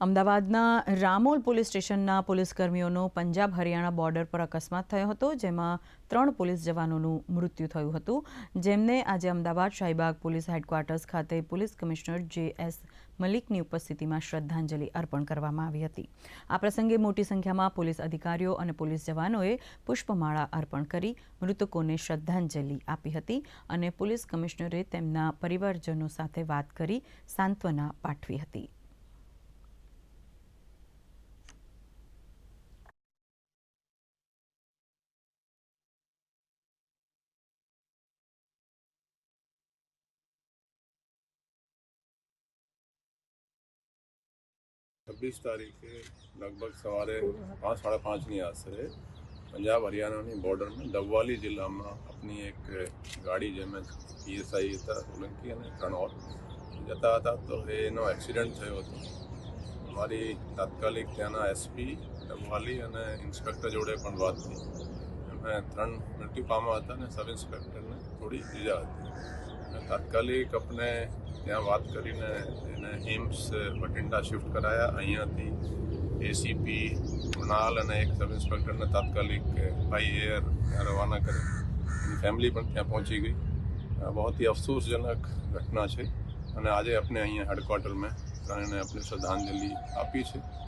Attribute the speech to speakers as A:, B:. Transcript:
A: અમદાવાદના રામોલ પોલીસ સ્ટેશનના પોલીસકર્મીઓનો પંજાબ હરિયાણા બોર્ડર પર અકસ્માત થયો હતો, જેમાં ત્રણ પોલીસ જવાનોનું મૃત્યુ થયું હતું. જેમને આજે અમદાવાદ શાહીબાગ પોલીસ હેડક્વાર્ટર્સ ખાતે પોલીસ કમિશનર જે એસ મલિકની ઉપસ્થિતિમાં શ્રદ્ધાંજલિ અર્પણ કરવામાં આવી હતી. આ પ્રસંગે મોટી સંખ્યામાં પોલીસ અધિકારીઓ અને પોલીસ જવાનોએ પુષ્પમાળા અર્પણ કરી મૃતકોને શ્રદ્ધાંજલિ આપી હતી અને પોલીસ કમિશનરે તેમના પરિવારજનો સાથે વાત કરી સાંત્વના પાઠવી હતી.
B: છવ્વીસ તારીખે લગભગ સવારે પાંચ, સાડા પાંચની આશરે પંજાબ હરિયાણાની બોર્ડરમાં દવવાલી જિલ્લામાં આપની એક ગાડી જેમાં પીએસઆઈ હતા સોલંકી અને ત્રણ ઓર જતા હતા, તો એનો એક્સિડન્ટ થયો હતો. અમારી તાત્કાલિક ત્યાંના એસપી દવવાલી અને ઇન્સ્પેક્ટર જોડે પણ વાત થઈ. અમે ત્રણ મૃત્યુ પામ્યા હતા અને સબ ઇન્સ્પેક્ટરને થોડી ઈજા હતી. તાત્કાલિક આપણે ત્યાં વાત કરીને એને એમ્સ બઠિંડા શિફ્ટ કરાયા. અહીંયાથી એસીપી મૃણાલ અને એક સબ ઇન્સ્પેક્ટરને તાત્કાલિક બાય એર રવાના કરી. એની ફેમિલી પણ ત્યાં પહોંચી ગઈ. બહુ ही અફસોસજનક ઘટના છે. અને આજે આપણે અહીંયા હેડક્વાર્ટરમાં ત્રણેને આપણે શ્રદ્ધાંજલિ આપી છે.